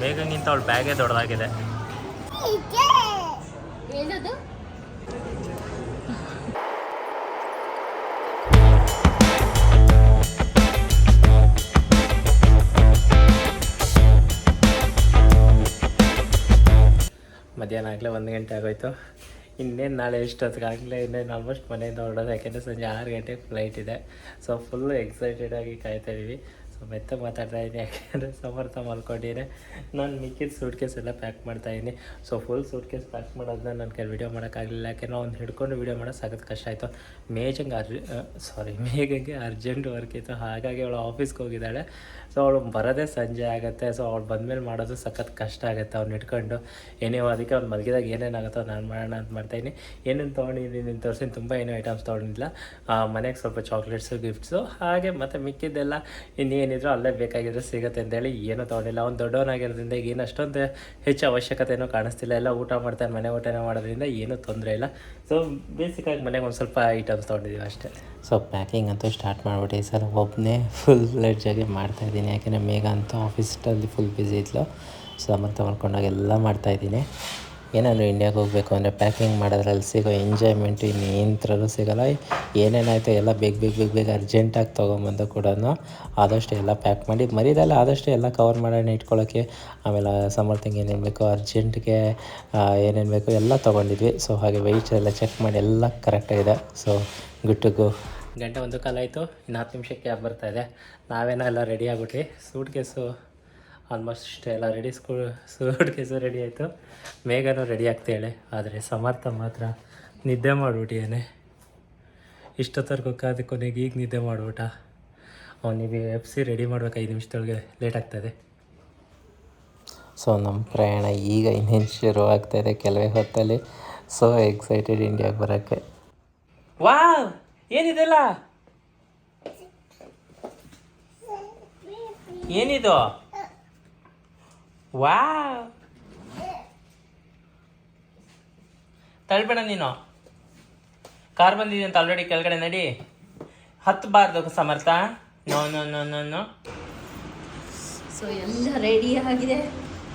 ಮೇಘಂಗಿಂತ ಅವಳು ಬ್ಯಾಗೇ ದೊಡ್ಡದಾಗಿದೆ ಮಧ್ಯಾಹ್ನ ಆಗಲೇ ಒಂದು ಗಂಟೆ ಆಗೋಯ್ತು. ಇನ್ನೇನು ನಾಳೆ ಎಷ್ಟೊತ್ತಿಗಾಗಲೇ ಇನ್ನೇನು ಆಲ್ಮೋಸ್ಟ್ ಮನೆಯಿಂದ ಹೊರಡೋದು ಯಾಕೆಂದರೆ ಸಂಜೆ ಆರು ಗಂಟೆಗೆ ಫ್ಲೈಟ್ ಇದೆ. ಸೊ ಫುಲ್ಲು ಎಕ್ಸೈಟೆಡ್ ಆಗಿ ಕಾಯ್ತಾ ಇದೀವಿ. ಸೊ ಮೆತ್ತ ಮಾತಾಡ್ತಾ ಇದ್ದೀನಿ ಯಾಕೆಂದರೆ ಸಮರ್ಥ ಮಲ್ಕೊಂಡಿದ್ದೆ ನಾನು ಮಿಕ್ಕಿದ ಸೂಟ್ ಕೇಸ್ ಎಲ್ಲ ಪ್ಯಾಕ್ ಮಾಡ್ತಾ ಇದ್ದೀನಿ so full suitcase pack ಮಾಡೋದನ್ನ ನನ್ನ ಕೈ ವಿಡಿಯೋ ಮಾಡೋಕ್ಕಾಗಲಿಲ್ಲ. ಯಾಕೆಂದ್ರೆ ಅವ್ನು ಹಿಡ್ಕೊಂಡು ವಿಡಿಯೋ ಮಾಡೋ ಸಖತ್ ಕಷ್ಟ ಆಯಿತು. ಮೇಜಂಗೆ ಅರ್ಜ್ ಸಾರಿ ಮೇಘಂಗೆ ಅರ್ಜೆಂಟ್ ವರ್ಕ್ ಇತ್ತು. ಹಾಗಾಗಿ ಅವಳು ಆಫೀಸ್ಗೆ ಹೋಗಿದ್ದಾಳೆ. ಸೊ ಅವಳು ಬರೋದೇ ಸಂಜೆ ಆಗುತ್ತೆ. ಸೊ ಅವಳು ಬಂದಮೇಲೆ ಮಾಡೋದು ಸಖತ್ ಕಷ್ಟ ಆಗುತ್ತೆ. ಅವ್ನು ಇಟ್ಕೊಂಡು, ಏನೇ ಅದಕ್ಕೆ ಅವ್ನು ಮಲಗಿದಾಗ ಏನೇನಾಗುತ್ತೋ ನಾನು ಮಾಡೋಣ ಅಂತ ಮಾಡ್ತಾಯಿದ್ದೀನಿ ಏನೇನು ತೊಗೊಂಡಿದ್ದೀನಿ ನೀನು ತೋರಿಸಿ ತುಂಬ ಏನೂ ಐಟಮ್ಸ್ ತೊಗೊಂಡಿಲ್ಲ ಮನೆಗೆ ಸ್ವಲ್ಪ ಚಾಕ್ಲೇಟ್ಸು ಗಿಫ್ಟ್ಸು ಹಾಗೆ ಮತ್ತು ಮಿಕ್ಕಿದ್ದೆಲ್ಲ ಇನ್ನೇನಿದ್ರು ಅಲ್ಲೇ ಬೇಕಾಗಿದ್ರೆ ಸಿಗುತ್ತೆ ಅಂತೇಳಿ ಏನೂ ತೊಗೊಂಡಿಲ್ಲ. ಅವ್ನು ದೊಡ್ಡವನಾಗಿರೋದ್ರಿಂದ ಏನು ಅಷ್ಟೊಂದು ಹೆಚ್ಚು ಅವಶ್ಯಕತೆಯೂ ಕಾಣಿಸ್ತಿಲ್ಲ. ಎಲ್ಲ ಊಟ ಮಾಡ್ತಾನೆ, ಮನೆ ಊಟನೇ ಮಾಡೋದ್ರಿಂದ ಏನೂ ತೊಂದರೆ ಇಲ್ಲ. ಸೊ ಬೇಸಿಕ್ಕಾಗಿ ಮನೆಗೆ ಒಂದು ಸ್ವಲ್ಪ ಐಟಮ್ಸ್ ತೊಗೊಂಡಿದ್ದೀವಿ ಅಷ್ಟೇ. ಸೊ ಪ್ಯಾಕಿಂಗ್ ಅಂತೂ ಸ್ಟಾರ್ಟ್ ಮಾಡಿಬಿಟ್ಟು ಈ ಸಲ ಒಬ್ಬನೇ ಫುಲ್ ಲೆಡ್ಜಾಗಿ ಮಾಡ್ತಾಯಿದ್ದೀನಿ ಯಾಕೆಂದರೆ ಮೇಘ ಅಂತೂ ಆಫೀಸ್ಟಲ್ಲಿ ಫುಲ್ ಬ್ಯುಸಿ ಇದ್ಲು. ಸೊ ಸಮರ್ಥ ಮಾಡ್ಕೊಂಡಾಗ ಎಲ್ಲ ಮಾಡ್ತಾಯಿದ್ದೀನಿ. ಏನಾದರೂ ಇಂಡಿಯಾಗೆ ಹೋಗಬೇಕು ಅಂದರೆ ಪ್ಯಾಕಿಂಗ್ ಮಾಡೋದ್ರಲ್ಲಿ ಸಿಗೋ ಎಂಜಾಯ್ಮೆಂಟು ಏನಂತರಲ್ಲೂ ಸಿಗೋಲ್ಲ. ಏನೇನಾಯಿತು ಎಲ್ಲ ಬೇಗ ಬೇಗ ಬೇಗ ಬೇಗ ಅರ್ಜೆಂಟಾಗಿ ತೊಗೊಂಬಂದು ಕೂಡ ಆದಷ್ಟು ಎಲ್ಲ ಪ್ಯಾಕ್ ಮಾಡಿ, ಮರಿದಲ್ಲ ಆದಷ್ಟು ಎಲ್ಲ ಕವರ್ ಮಾಡೋಣ ಇಟ್ಕೊಳ್ಳೋಕ್ಕೆ ಆಮೇಲೆ ಸಮರ್ಥಿಂಗ್ ಏನೇನು ಬೇಕೋ ಅರ್ಜೆಂಟ್ಗೆ ಏನೇನು ಬೇಕೋ ಎಲ್ಲ ತೊಗೊಂಡಿದ್ವಿ. ಸೊ ಹಾಗೆ ವೆಯ್ಟ್ ಎಲ್ಲ ಚೆಕ್ ಮಾಡಿ ಎಲ್ಲ ಕರೆಕ್ಟಾಗಿದೆ ಸೊ ಗುಡ್ ಟು ಗೋ ಗಂಟೆ ಒಂದು ಕಾಲ ಆಯಿತು ಇನ್ನು ಹತ್ತು ನಿಮಿಷಕ್ಕೆ ಕ್ಯಾಬ್ ಬರ್ತಾ ಇದೆ. ನಾವೇನೋ ಎಲ್ಲ ರೆಡಿ ಆಗ್ಬಿಟ್ವಿ. ಸೂಟ್ ಕೇಸು ಆಲ್ಮೋಸ್ಟ್ ಎಲ್ಲ ರೆಡಿ ಸ್ಕೂ ಸೂಟ್ ಕೇಸು ರೆಡಿ ಆಯಿತು. ಮೇಘನೂ ರೆಡಿ ಆಗ್ತೇಳೆ ಆದರೆ ಸಮರ್ಥ ಮಾತ್ರ ನಿದ್ದೆ ಮಾಡಿಬಿಟ್ಟಿಯಾನೆ ಇಷ್ಟೊತ್ತರ್ಗೂ ಕಾದ ಕೊನೆಗೆ ಈಗ ನಿದ್ದೆ ಮಾಡಿಬಿಟ್ಟ. ಅವನಿಗೆ ಎಫ್ ಸಿ ರೆಡಿ ಮಾಡ್ಬೇಕು ಐದು ನಿಮಿಷದೊಳಗೆ. ಲೇಟ್ ಆಗ್ತದೆ ಸೊ ನಮ್ಮ ಪ್ರಯಾಣ ಈಗ ಇನ್ನೇನು ಶುರು ಆಗ್ತಾಯಿದೆ ಕೆಲವೇ ಹೊತ್ತಲ್ಲಿ. ಸೊ ಎಕ್ಸೈಟೆಡ್ ಇಂಡಿಯಾಗೆ ಬರೋಕ್ಕೆ. ವಾವ್ ಏನಿದೆಲ್ಲ? ಏನಿದು? ವಾ ತಳ್ಬೇಡ ನೀನು. ಕಾರ್ ಬಂದಿದೆ ಅಂತ ಆಲ್ರೆಡಿ ಕೆಳಗಡೆ ನಡಿ. ಹತ್ತಬಾರ್ದು Samarth. No no no no no so ಎಲ್ಲ ರೆಡಿ ಆಗಿದೆ.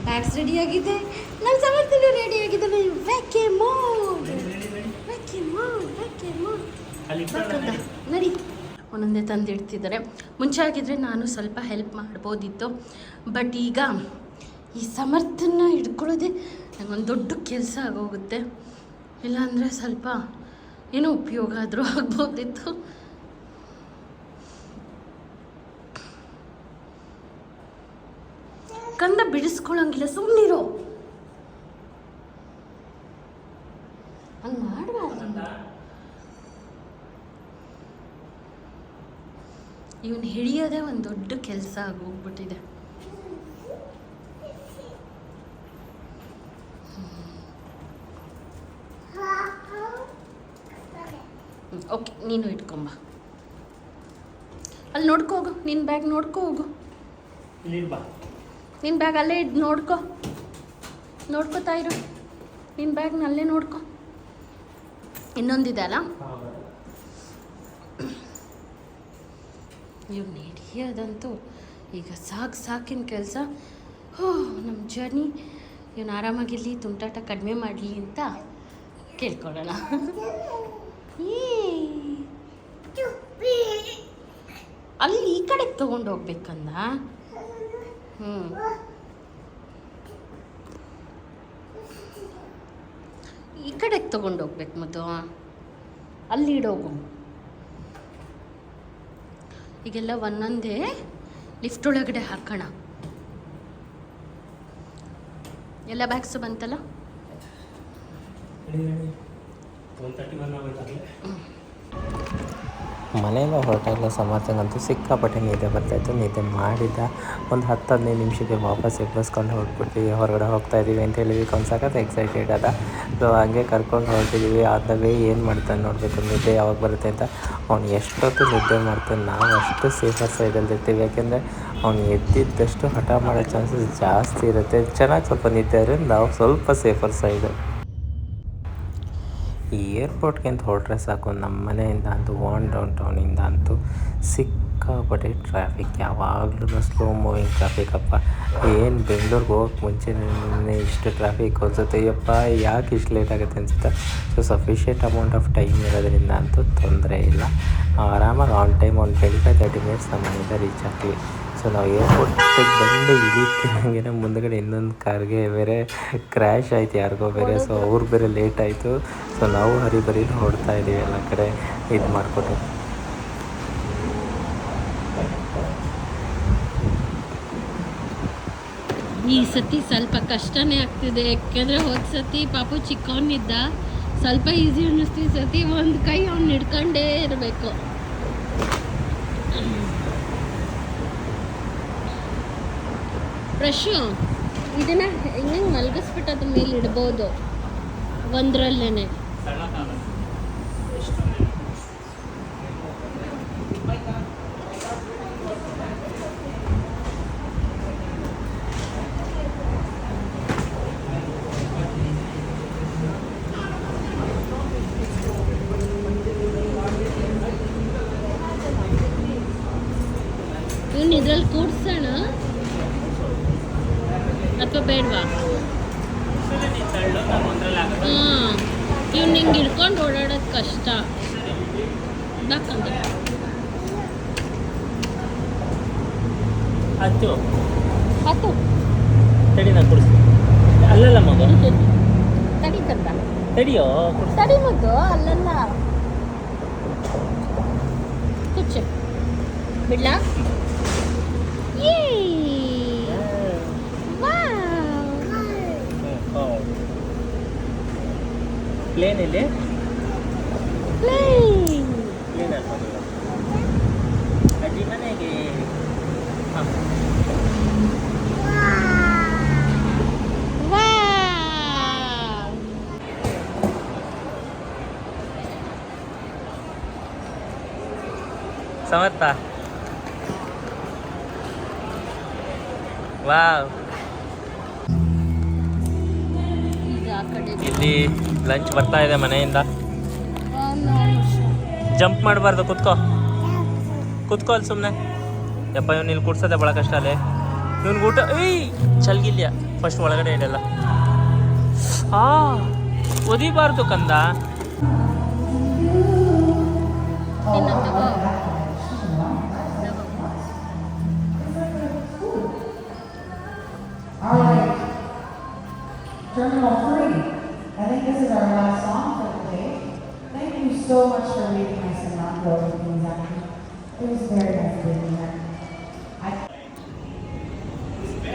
ಬ್ಯಾಗ್ಸ್ ರೆಡಿ ಆಗಿದೆ. ನಮ್ಮ ಸಮರ್ಥನೂ ರೆಡಿ ಆಗಿದೆ vacay mode vacay mode vacay mode ಅಲ್ಲಿ ಬೇಕಂತ ನಡಿ. ಒಂದೊಂದೇ ತಂದು ಇಡ್ತಿದ್ದಾರೆ. ಮುಂಚೆ ಆಗಿದ್ರೆ ನಾನು ಸ್ವಲ್ಪ ಹೆಲ್ಪ್ ಮಾಡ್ಬೋದಿತ್ತು. ಬಟ್ ಈಗ ಈ ಸಮರ್ಥನ ಹಿಡ್ಕೊಳ್ಳೋದೇ ನನಗೊಂದು ದೊಡ್ಡ ಕೆಲಸ ಆಗೋಗುತ್ತೆ. ಇಲ್ಲಾಂದರೆ ಸ್ವಲ್ಪ ಏನೋ ಉಪಯೋಗ ಆದರೂ ಆಗ್ಬೋದಿತ್ತು. ಕಂದ ಬಿಡಿಸ್ಕೊಳ್ಳೋಂಗಿಲ್ಲ ಸುಮ್ಮನಿರೋ ಹಂಗೆ ಮಾಡಬಾರ್ದು ಇವನು ಹಿಡಿಯೋದೇ ಒಂದು ದೊಡ್ಡ ಕೆಲಸ ಆಗೋಗ್ಬಿಟ್ಟಿದೆ. ಓಕೆ ನೀನು ಇಟ್ಕೊಂಬ. ಅಲ್ಲಿ ನೋಡ್ಕೋ ಹೋಗು ನಿನ್ನ ಬ್ಯಾಗ್ ನೋಡ್ಕೋ ಹೋಗು. ನಿನ್ನ ಬ್ಯಾಗ್ ಅಲ್ಲೇ ಇದ್ದು ನೋಡ್ಕೋ. ನೋಡ್ಕೋತಾ ಇರು. ನಿನ್ನ ಬ್ಯಾಗ್ನ ಅಲ್ಲೇ ನೋಡ್ಕೋ. ಇನ್ನೊಂದಿದೆ ಅಲ್ಲ? ಇವ್ನು ನಡೆಯೋದಂತೂ ಈಗ ಸಾಕು ಸಾಕಿನ ಕೆಲಸ. ಹೋ ನಮ್ಮ ಜರ್ನಿ ಇವನು ಆರಾಮಾಗಿರಲಿ, ತುಂಟಾಟ ಕಡಿಮೆ ಮಾಡಲಿ ಅಂತ ಕೇಳ್ಕೊಳ್ಳೋಣ. ಅಲ್ಲಿ ಈ ಕಡೆಗೆ ತೊಗೊಂಡು ಹೋಗ್ಬೇಕಂದ? ಹ್ಞೂ ಈ ಕಡೆಗೆ ತೊಗೊಂಡು ಹೋಗ್ಬೇಕು ಮತ್ತು ಅಲ್ಲಿ ಇಡೋಗು ಈಗೆಲ್ಲ ಒಂದೊಂದೇ ಲಿಫ್ಟ್ ಒಳಗಡೆ ಹಾಕೋಣ. ಎಲ್ಲ ಬ್ಯಾಗ್ಸು ಬಂತಲ್ಲ? ಮನೆಯಿಂದ ಹೊರಟಾಗಲ್ಲ ಸಮರ್ಥನಂತೂ ಸಿಕ್ಕಾಪಟ್ಟೆ ನಿದ್ದೆ ಬರ್ತಾಯಿತ್ತು. ನಿದ್ದೆ ಮಾಡಿದ್ದ ಒಂದು ಹತ್ತು ಹದಿನೈದು ನಿಮಿಷಕ್ಕೆ ವಾಪಸ್ ಎಬ್ಬಸ್ಕೊಂಡು ಹೊರಟ್ಬಿಡ್ತೀವಿ ಹೊರಗಡೆ ಹೋಗ್ತಾ ಇದ್ದೀವಿ ಅಂತ ಹೇಳಿ ಒಂದು ಸಖತ್ ಎಕ್ಸೈಟೆಡ್ ಅದ ಸೊ ಹಾಗೆ ಕರ್ಕೊಂಡು ಹೊರಟಿದ್ದೀವಿ ಆದವೇ ಏನು ಮಾಡ್ತಾನೆ ನೋಡಬೇಕು. ನಿದ್ದೆ ಯಾವಾಗ ಬರುತ್ತೆ ಅಂತ ಅವ್ನು ಎಷ್ಟೊತ್ತು ನಿದ್ದೆ ಮಾಡ್ತಾನೆ. ನಾವು ಅಷ್ಟು ಸೇಫರ್ ಸೈಡಲ್ಲಿ ಇರ್ತೀವಿ. ಯಾಕೆಂದರೆ ಅವ್ನು ಎದ್ದಿದ್ದಷ್ಟು ಹಠ ಮಾಡೋ ಚಾನ್ಸಸ್ ಜಾಸ್ತಿ ಇರುತ್ತೆ. ಚೆನ್ನಾಗಿ ಸ್ವಲ್ಪ ನಿದ್ದೆ ಇದ್ರೆ ನಾವು ಸ್ವಲ್ಪ ಸೇಫರ್ ಸೈಡು ಈ ಏರ್ಪೋರ್ಟ್ಗೆ ಅಂತ ಹೊರಟ್ರೆ ಸಾಕು. ನಮ್ಮ ಮನೆಯಿಂದ ಅಂತೂ ವಾನ್ ಡೌನ್ ಟೌನಿಂದ ಅಂತೂ ಸಿಕ್ಕಾಪಟ್ಟೆ ಟ್ರಾಫಿಕ್ ಯಾವಾಗಲೂ ಸ್ಲೋ ಮೂವಿಂಗ್ ಟ್ರಾಫಿಕ್ ಅಪ್ಪ. ಏನು ಬೆಂಗ್ಳೂರಿಗೆ ಹೋಗಕ್ಕೆ ಮುಂಚೆ ಇಷ್ಟು ಟ್ರಾಫಿಕ್ ಅನ್ಸುತ್ತೆ. ಅಯ್ಯಪ್ಪ ಯಾಕೆ ಇಷ್ಟು ಲೇಟ್ ಆಗುತ್ತೆ ಅನ್ಸುತ್ತೆ? So sufficient amount of time ಇರೋದ್ರಿಂದ ಅಂತೂ ತೊಂದರೆ ಇಲ್ಲ. ಆರಾಮಾಗಿ ಆನ್ ಟೈಮ್ ಒಂದು ಟ್ವೆಂಟಿ ಫೈವ್ ತರ್ಟಿ ಮಿನಿಟ್ಸ್ ನಮ್ಮ ಮನೆಯಿಂದ ರೀಚ್ ಆಗ್ತೀವಿ. ಸೊ ನಾವು ಏರ್ಪೋರ್ಟಿಗೆ ಬಂದು ಇಳಿತಿರಂಗೆ ಮುಂದಗಡೆ ಇನ್ನೊಂದು ಕಾರ್ಗೆ ಬೇರೆ ಕ್ರ್ಯಾಶ್ ಆಯ್ತು ಯಾರಿಗೋ ಬೇರೆ. ಸೊ ಅವ್ರು ಬೇರೆ ಲೇಟ್ ಆಯಿತು. ಸೊ ನಾವು ಹರಿಬರಿ ನೋಡ್ತಾ ಇದ್ದೀವಿ ಎಲ್ಲ ಕಡೆ. ಇದು ಮಾಡಿಕೊಟ್ಟು. ಈ ಸತಿ ಸ್ವಲ್ಪ ಕಷ್ಟನೇ ಆಗ್ತಿದೆ. ಯಾಕೆಂದರೆ ಹೋದ ಸತಿ ಪಾಪು ಚಿಕ್ಕವನಿದ್ದ ಸ್ವಲ್ಪ ಈಸಿ ಅನ್ನಿಸ್ತು. ಈ ಸತಿ ಒಂದು ಕೈ ಅವ್ನು ಹಿಡ್ಕೊಂಡೇ ಇರಬೇಕು. ಬ್ರಷು. ಇದನ್ನ ಹಿಂಗೆ ಮಲಗಿಸ್ಬಿಟ್ಟು ಅದ್ರ ಮೇಲೆ ಇಡ್ಬೋದು? ಒಂದರಲ್ಲೇನೆ. ಬೇಡವಾ ಹ್ಞೂ ಇವ್ನು ಹಿಂಗೆ ಹಿಡ್ಕೊಂಡು ಓಡಾಡೋದು ಕಷ್ಟ. ಬಾಕಂತ ಹತ್ತು. ಹತ್ತು. ತಡಿ ನಾನು ಕೊಡಿಸ್ತೀನಿ. ಅಲ್ಲಲ್ಲ ಮಗು? ತಡಿ ಕಂದ ತಡಿಯೋ? ತಡಿ ಮುದ್ದು ಅಲ್ಲಲ್ಲ. ಕುಚ್ಚು ಬಿಡ್ಲಾ? ಯೇ ಪ್ಲೇನ್ ಇಲ್ಲಿ ಪ್ಲೇನ್ ಪ್ಲೇನ್ ಅಜ್ಜಿ ಮನೆಗೆ ಹಾಂ ವಾವ್ ಸಮರ್ಥ ವಾವ್ ಈಗ ಆ ಕಡೆ ಇಲ್ಲಿ ಲಂಚ್ ಬರ್ತಾ ಇದೆ ಮನೆಯಿಂದ. ಜಂಪ್ ಮಾಡಬಾರ್ದು, ಕುತ್ಕೋ. ಕುತ್ಕೋ ಅಲ್ಲಿ ಸುಮ್ಮನೆ ಯಪ್ಪ, ಇವ್ನು ಇಲ್ಲಿ ಕುಡ್ಸೋದೆ ಭಾಳ ಕಷ್ಟ ಅಲ್ಲಿ. ಇವ್ನಿಗೆ ಊಟ ಏಯ್! ಚಲ್ಗಿಲ್ಯ. ಫಸ್ಟ್ ಒಳಗಡೆ ಇಡಲ್ಲ. ಆ, ಒದಿಬಾರ್ದು ಕಂದ.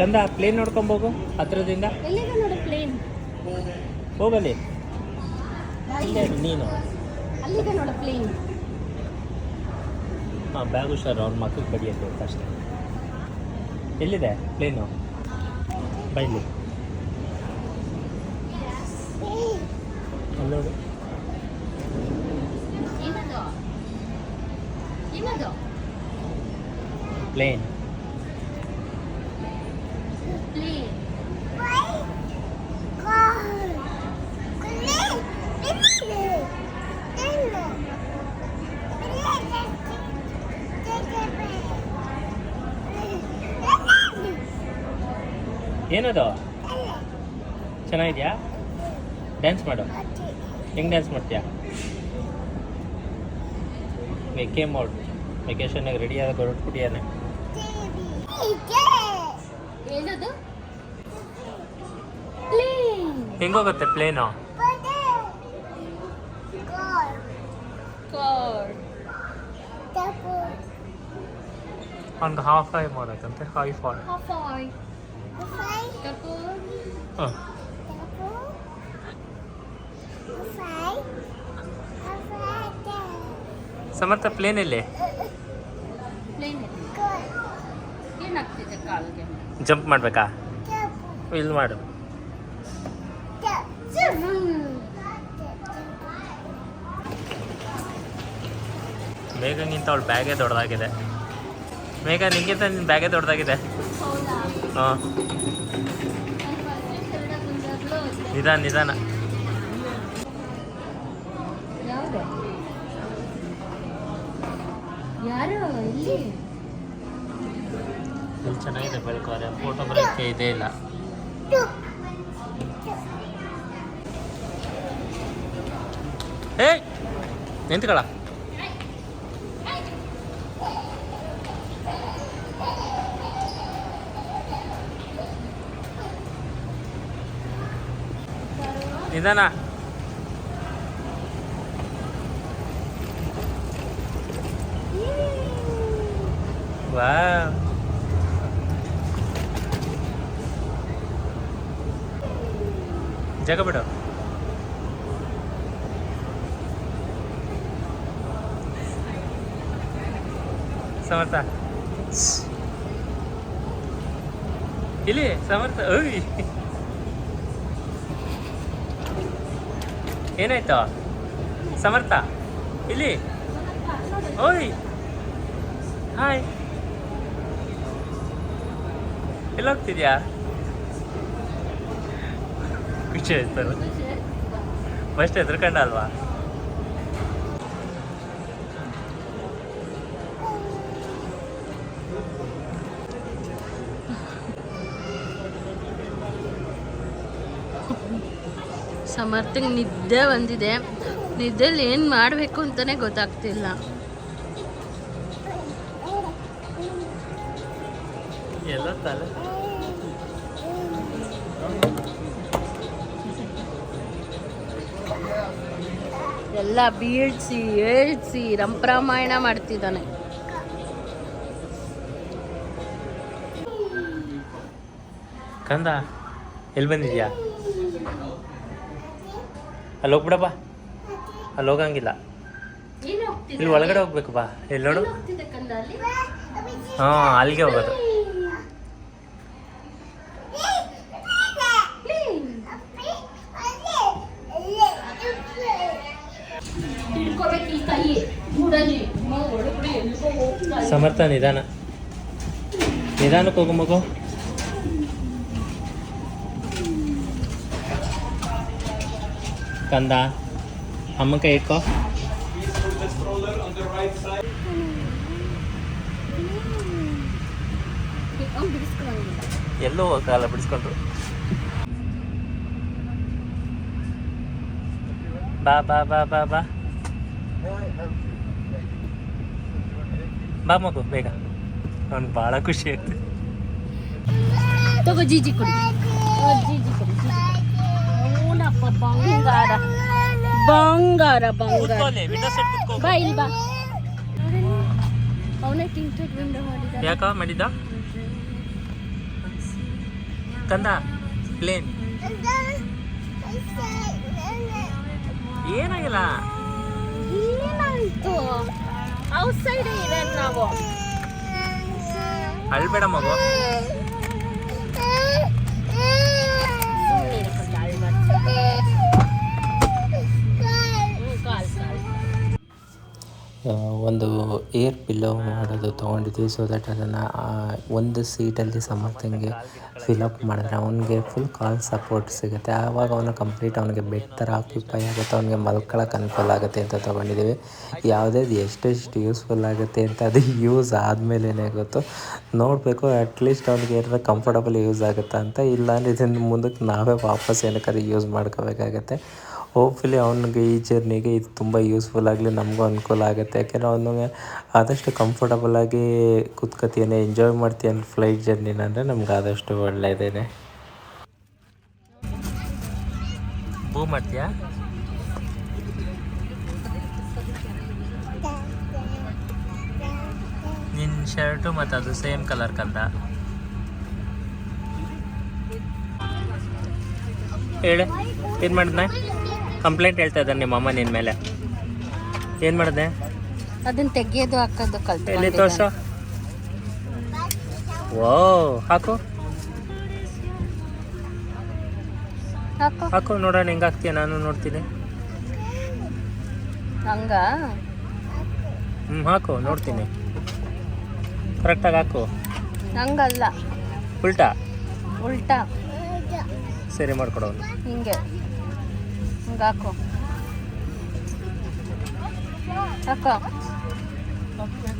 ಕಂದ ಪ್ಲೇನ್ ನೋಡ್ಕೊಂಬೋಗು ಹತ್ರದಿಂದ. ಎಲ್ಲಿದೆ ನೋಡು ಪ್ಲೇನ್ ಹೋಗಲಿ ಇಲ್ಲೇ ಇರು ನೀನು. ಅಲ್ಲಿದೆ ನೋಡು ಪ್ಲೇನ್ ಹಾಂ ಬ್ಯಾಗ್ ಹುಷಾರು ಅವ್ರ ಮಕ್ಕಳಿಗೆ ಅಂತ ಅಷ್ಟೇ. ಎಲ್ಲಿದೆ ಪ್ಲೇನು ಬೈಲಿ. ಅಲ್ಲೋಡು ಪ್ಲೇನ್ ಏನದು? ಚೆನ್ನಾಗಿದ್ಯಾ? ಡ್ಯಾನ್ಸ್ ಮಾಡು. ಹೆಂಗೆ ಡ್ಯಾನ್ಸ್ ಮಾಡ್ತೀಯಾ? ವೆಕೆ ಮಾಡು ವೆಕೇಶನ್ನಾಗ ರೆಡಿ ಆದ ಹೊರಟ್ಬಿಟ್ಟಿಯಾನೆ ಹೆಂಗೋಗುತ್ತೆ ಪ್ಲೇನು ಅವ್ನಿಗೆ ಹಾಫ್ ಐ ಮಾಡುತ್ತಂತೆ? ಹೈ ಫಾಲ್ ಹಾಂ. ಸಮರ್ಥ ಪ್ಲೇನ್ ಎಲ್ಲಿ? ಜಂಪ್ ಮಾಡಬೇಕಾ? ಇಲ್ಲಿ ಮಾಡು. ಮೇಘಂಗಿಂತ ಅವಳು ಬ್ಯಾಗೇ ದೊಡ್ಡದಾಗಿದೆ ಮೇಘ ನಿಂಗಿಂತ ನಿನ್ನ ಬ್ಯಾಗೇ ದೊಡ್ಡದಾಗಿದೆ ಹಾಂ. ನಿಧಾನ ನಿಧಾನ. ಇಲ್ಲಿ? ಚೆನ್ನಾಗಿದೆ ಬೆಳ್ಕೋರೆ. ಫೋಟೋ ಬರೋಕ್ಕೆ ಇದೇ ಇಲ್ಲ. ಏಯ್! ನಿಂತ್ಕೊಳ ನಿಧಾನ ವಾ ಜಾಗ ಬಿಡು ಸಮರ್ಥ ಇಲ್ಲಿ ಸಮರ್ಥ ಓಯ್ ಏನಾಯ್ತು? ಸಮರ್ಥ ಇಲ್ಲಿ. ಓಯ್. ಹಾಯ್ ಎಲ್ಲ ಹೋಗ್ತಿದ್ಯಾ ಖುಷಿ ಆಯ್ತಲ್ಲ ಫಸ್ಟ್ ಹೆದರ್ಕೊಂಡ ಅಲ್ವಾ ಸಮರ್ಥಂಗೆ ನಿದ್ದೆ ಬಂದಿದೆ. ನಿದ್ದೆಲಿ ಏನು ಮಾಡಬೇಕು ಅಂತಲೇ ಗೊತ್ತಾಗ್ತಿಲ್ಲ. ಎಲ್ಲ ಬೀಳ್ಸಿ ಏಳ್ಸಿ ರಂಪ್ರಾಮಾಯಣ ಮಾಡ್ತಿದ್ದಾನೆ. ಕಂದ ಎಲ್ಲಿ ಬಂದಿದ್ಯಾ? ಅಲ್ಲಿ ಹೋಗ್ಬಿಡಪ್ಪ ಅಲ್ಲಿ ಹೋಗಂಗಿಲ್ಲ. ಇಲ್ಲಿ ಒಳಗಡೆ ಹೋಗ್ಬೇಕು ಬಾ. ಎಲ್ಲಿ ನೋಡು. ಹಾಂ ಅಲ್ಲಿಗೆ ಹೋಗೋದು. ಸಮರ್ಥ ನಿಧಾನ. ನಿಧಾನಕ್ಕೆ ಹೋಗು ಮಗು. ಕಂದ. ಅಮ್ಮ ಕೈ ಇಟ್ಕೋ ಎಲ್ಲೋ ಕಾಲ ಬಿಡಿಸ್ಕೊಂಡ್ರು. ಬಾ ಬಾ ಬಾ ಬಾ ಬಾ. ಬಾ ಮಗು ಬೇಗ. ಅವ್ನಿಗೆ ಭಾಳ ಖುಷಿ ಆಯ್ತು ತಗೋ ಜೀಜಿ ಕೊಡಿ. ಜೀಜಿ ಕೊಡಿ. ಹೂನಪ್ಪ ಬಂಗಾರ. ಬಂಗಾರ ಬಂಗಾರ. ಬಾ ಇಲ್ಲಿ ಬಾ. ಅವನೇ ಟಿಂಟೆಡ್ ವಿಂಡೋ ಮಾಡಿದ ಯಾಕ ಮಾಡಿದ್ದ? ಕಂದ ಪ್ಲೇನ್ ಏನಾಗಿಲ್ಲ? ಏನಾಯ್ತು? ಔಟ್ ಸೈಡ್ ಇದೆ ನಾವು. ಅಳ್ಬೇಡ ಮಗು. ಒಂದು ಏರ್ ಪಿಲ್ಲೋ ಮಾಡೋದು ತೊಗೊಂಡಿದ್ವಿ ಸೊ ದಟ್ ಅದನ್ನು ಒಂದು ಸೀಟಲ್ಲಿ ಸಮರ್ಥಂಗೆ ಫಿಲಪ್ ಮಾಡಿದ್ರೆ ಅವನಿಗೆ ಫುಲ್ ಕಾಲ್ ಸಪೋರ್ಟ್ ಸಿಗುತ್ತೆ. ಆವಾಗ ಅವನು ಕಂಪ್ಲೀಟ್ ಅವನಿಗೆ ಬೆಡ್ ಥರ ಆಕ್ಯುಪೈ ಆಗುತ್ತೆ, ಅವನಿಗೆ ಮಲ್ಕೊಳ್ಳೋಕೆ ಅನುಕೂಲ ಆಗುತ್ತೆ ಅಂತ ತೊಗೊಂಡಿದ್ದೀವಿ. ಯಾವುದೇ ಎಷ್ಟೆಷ್ಟು ಯೂಸ್ಫುಲ್ ಆಗುತ್ತೆ ಅಂತ ಅದು ಯೂಸ್ ಆದಮೇಲೆ ಗೊತ್ತು. ನೋಡಬೇಕು ಅಟ್ಲೀಸ್ಟ್ ಅವ್ನಿಗೆ ಏನಾರ ಕಂಫರ್ಟಬಲ್ ಯೂಸ್ ಆಗುತ್ತಾ ಅಂತ ಇಲ್ಲಾಂದ್ರೆ ಇದನ್ನು ಮುಂದಕ್ಕೆ ನಾವೇ ವಾಪಸ್ ಏನಕ್ಕಾದ್ರೆ ಯೂಸ್ ಮಾಡ್ಕೋಬೇಕಾಗತ್ತೆ. ಹೋಪ್ಫುಲಿ ಅವನಿಗೆ ಈ ಜರ್ನಿಗೆ ಇದು ತುಂಬ ಯೂಸ್ಫುಲ್ ಆಗಲಿ, ನಮಗೂ ಅನುಕೂಲ ಆಗುತ್ತೆ. ಯಾಕೆಂದರೆ ಅವನಿಗೆ ಆದಷ್ಟು ಕಂಫರ್ಟಬಲಾಗಿ ಕೂತ್ಕೊತೀಯಾನೆ ಎಂಜಾಯ್ ಮಾಡ್ತೀಯಾನೆ ಫ್ಲೈಟ್ ಜರ್ನಿನ ಅಂದರೆ ನಮ್ಗೆ ಆದಷ್ಟು ಒಳ್ಳೆಯದೇನೆ ಬೂ ಮಾಡ್ತೀಯಾ? ನಿನ್ನ ಶರ್ಟು ಮತ್ತು ಅದು ಸೇಮ್ ಕಲರ್ ಕಂದ? ಹೇಳು, ಏನು ಮಾಡಿದ್ನ? ಕಂಪ್ಲೇಂಟ್ ಹೇಳ್ತಾ ಇದ್ದಾರೆ ನಿಮ್ಮ ಅಮ್ಮ ನಿನ್ನ ಮೇಲೆ. ಏನು ಮಾಡಿದೆ? ಅದನ್ನ ತೆಗೆಯೋದು ಹಾಕೋದು ಎಲ್ಲಿ ತೋರಿಸೋ ತೋರ್ಸು? ಓ ಹಾಕು. ಹಾಕು. ನೋಡೋಣ ಹೆಂಗೆ ಹಾಕ್ತೀಯ ನಾನು ನೋಡ್ತೀನಿ. ಹಂಗ? ಹ್ಞೂ ಹಾಕು ನೋಡ್ತೀನಿ. ಕರೆಕ್ಟಾಗಿ ಹಾಕು. ಹಂಗಲ್ಲ. ಉಲ್ಟಾ? ಉಲ್ಟಾ. ಸರಿ ಮಾಡ್ಕೊಡೋನು ಹಿಂಗೆ. ಹಿಂಗೆ ಹಾಕೋ ಹಾಕೋ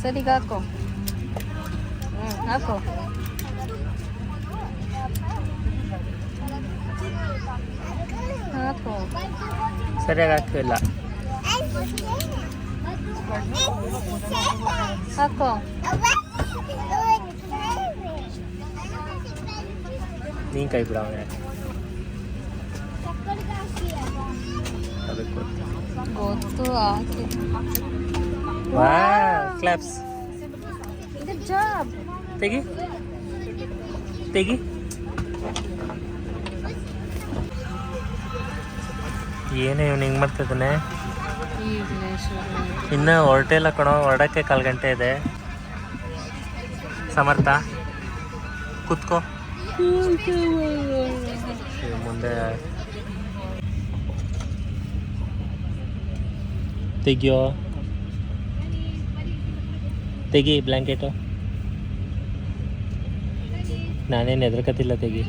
ಸರಿ ಈಗ ಹಾಕೋ ಹ್ಞೂ ಹಾಕೋ ಹಾಕೋ ಸರಿಯಾಗಿ ಆಗ್ತಿಲ್ಲ ಹಾಕೋ ನೀನು ಕೈ ಬಿಡ ಅವನೇ ಅದಕ್ಕೆ ಗೊತ್ತು ಕ್ಲಾಪ್ಸ್ ತೆಗಿ. ತೆಗಿ. ಏನೇ ಇವ್ನು ಹಿಂಗೆ ಮಾಡ್ತಿದ್ದಾನೆ ಇನ್ನು ಹೊರಟೇ ಇಲ್ಲ ಕಣೋ ಹೊರಡಕ್ಕೆ ಕಾಲು ಗಂಟೆ ಇದೆ. ಸಮರ್ಥ ಕುತ್ಕೋ. ಮುಂದೆ ತೆಗಿಯೋ ತೆಗಿ ಬ್ಲ್ಯಾಂಕೆಟು ನಾನೇನು ಹೆದರ್ಕತ್ತಿಲ್ಲ ತೆಗಿ.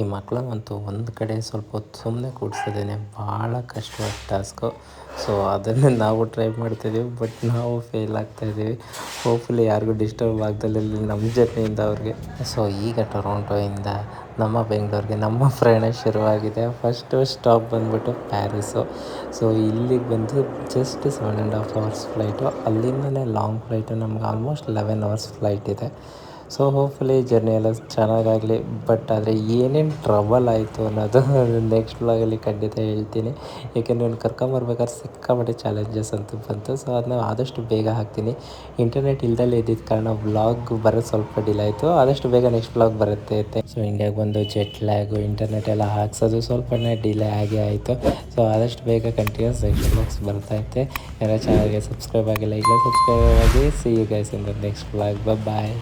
ಈ ಮಕ್ಳನ್ನಂತೂ ಒಂದು ಕಡೆ ಸ್ವಲ್ಪ ಹೊತ್ತು ಸುಮ್ಮನೆ ಕೂಡ್ಸೋದೇನೆ ಭಾಳ ಕಷ್ಟವಾದ ಟಾಸ್ಕು ಸೊ ಅದನ್ನೇ ನಾವು ಟ್ರೈ ಮಾಡ್ತಿದ್ದೀವಿ ಬಟ್ ನಾವು ಫೇಲ್ ಆಗ್ತಾಯಿದ್ದೀವಿ ಹೋಪ್ಫುಲಿ ಯಾರಿಗೂ ಡಿಸ್ಟರ್ಬ್ ಆಗ್ದಲ್ಲಿ ನಮ್ಮ ಜರ್ನಿಯಿಂದ ಅವ್ರಿಗೆ. ಸೊ ಈಗ ಟೊರೊಂಟೊಯಿಂದ ನಮ್ಮ ಬೆಂಗಳೂರಿಗೆ ನಮ್ಮ ಪ್ರಯಾಣ ಶುರುವಾಗಿದೆ. ಫಸ್ಟು ಸ್ಟಾಪ್ ಬಂದುಬಿಟ್ಟು ಪ್ಯಾರಿಸು ಸೊ ಇಲ್ಲಿಗೆ ಬಂದು just seven and half hours flight ಅಲ್ಲಿಂದಲೇ ಲಾಂಗ್ ಫ್ಲೈಟು ನಮ್ಗೆ ಆಲ್ಮೋಸ್ಟ್ ಲೆವೆನ್ ಅವರ್ಸ್ ಫ್ಲೈಟ್ ಇದೆ. ಸೊ ಹೋಪ್ಫುಲಿ ಜರ್ನಿ ಎಲ್ಲ ಚೆನ್ನಾಗಾಗಲಿ ಬಟ್ ಆದರೆ ಏನೇನು ಟ್ರಬಲ್ ಆಯಿತು ಅನ್ನೋದು ನೆಕ್ಸ್ಟ್ ಬ್ಲಾಗಲ್ಲಿ ಖಂಡಿತ ಹೇಳ್ತೀನಿ. ಏಕೆಂದರೆ ನಾನು ಕರ್ಕೊಂಬರ್ಬೇಕಾದ್ರೆ ಸಿಕ್ಕಾಪಟ್ಟೆ ಚಾಲೆಂಜಸ್ ಅಂತೂ ಬಂತು. ಸೊ ಅದನ್ನ ಆದಷ್ಟು ಬೇಗ ಹಾಕ್ತೀನಿ. ಇಂಟರ್ನೆಟ್ ಇಲ್ದಲ್ಲೇ ಇದ್ದಿದ್ದ ಕಾರಣ ವ್ಲಾಗ್ ಬರೋದು ಸ್ವಲ್ಪ ಡಿಲೇ ಆಯಿತು. ಆದಷ್ಟು ಬೇಗ ನೆಕ್ಸ್ಟ್ ಬ್ಲಾಗ್ ಬರುತ್ತೆ ಸೊ ಇಂಡಿಯಾಗೆ ಬಂದು ಜೆಟ್ ಲ್ಯಾಗು ಇಂಟರ್ನೆಟ್ ಎಲ್ಲ ಹಾಕ್ಸೋದು ಸ್ವಲ್ಪನೇ ಡಿಲೇ ಆಗಿ ಆಯಿತು. ಸೊ ಆದಷ್ಟು ಬೇಗ ಕಂಟಿನ್ಯೂಸ್ ನೆಕ್ಸ್ಟ್ ಬ್ಲಾಗ್ಸ್ ಬರ್ತೈತೆ ಯಾರೋ ಚಾನಲ್ಗೆ ಸಬ್ಸ್ಕ್ರೈಬ್ ಆಗಿಲ್ಲ ಈಗ ಸಬ್ಸ್ಕ್ರೈಬ್ ಆಗಿ see you guys in the next blog bye